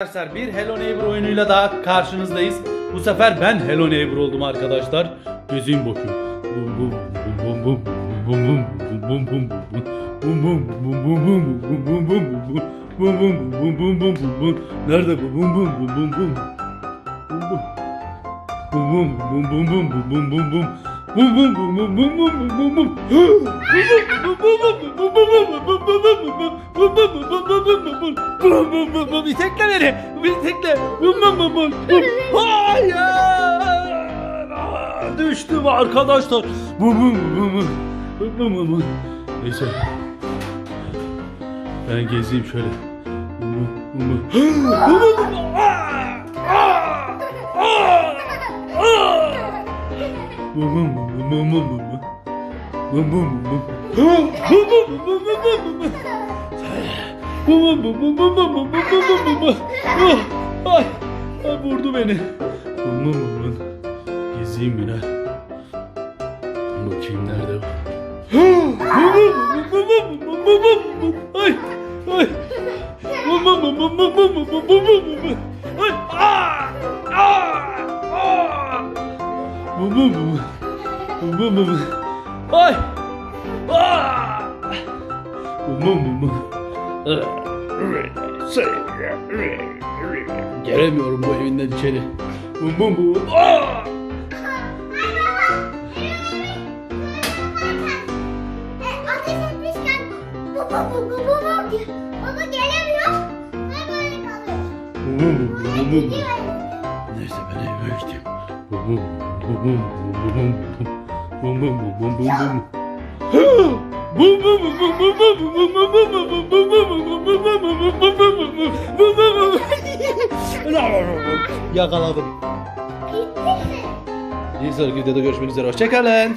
Arkadaşlar bir Hello Neighbor oyunuyla daha karşınızdayız. Bu sefer ben Hello Neighbor oldum arkadaşlar. Gözüm bakın. Nerede bu? Bum bum bum bum bum. Bir tekle beni. Bir tekle. Bum bum bum bum. Hayır. Düştüm arkadaşlar. Bum bum bum. Bum bum bum bum. Neyse. Ben gezeyim şöyle. Bum bum bum bum. Bum bum bum bum. Aa! Aa! Aa! Aa! Bum bum bum Baba baba baba baba baba baba. Oh, ay, ay vurdu beni. Aman aman. Gezeyim ben ha. Bakayım nerede var. Baba baba baba baba baba. Ay ay. Baba baba baba baba baba baba. Ay ah, ah, aa aa aa. Baba baba. Baba baba. Ay. Aa. Baba baba. Gelemiyorum bu evinden içeri. Bum bum bum. Aa. Baba gelemiyor ve böyle kalıyor. Bum bum bum bum bum. Gidiyor. Neyse ben evime gideyim. Bum bum bum bum bum bum bum. Bum bum bum bum bum bum. Yakaladım. Gitti mi? Bir sonraki videoda görüşmek üzere. Hoşçakalın.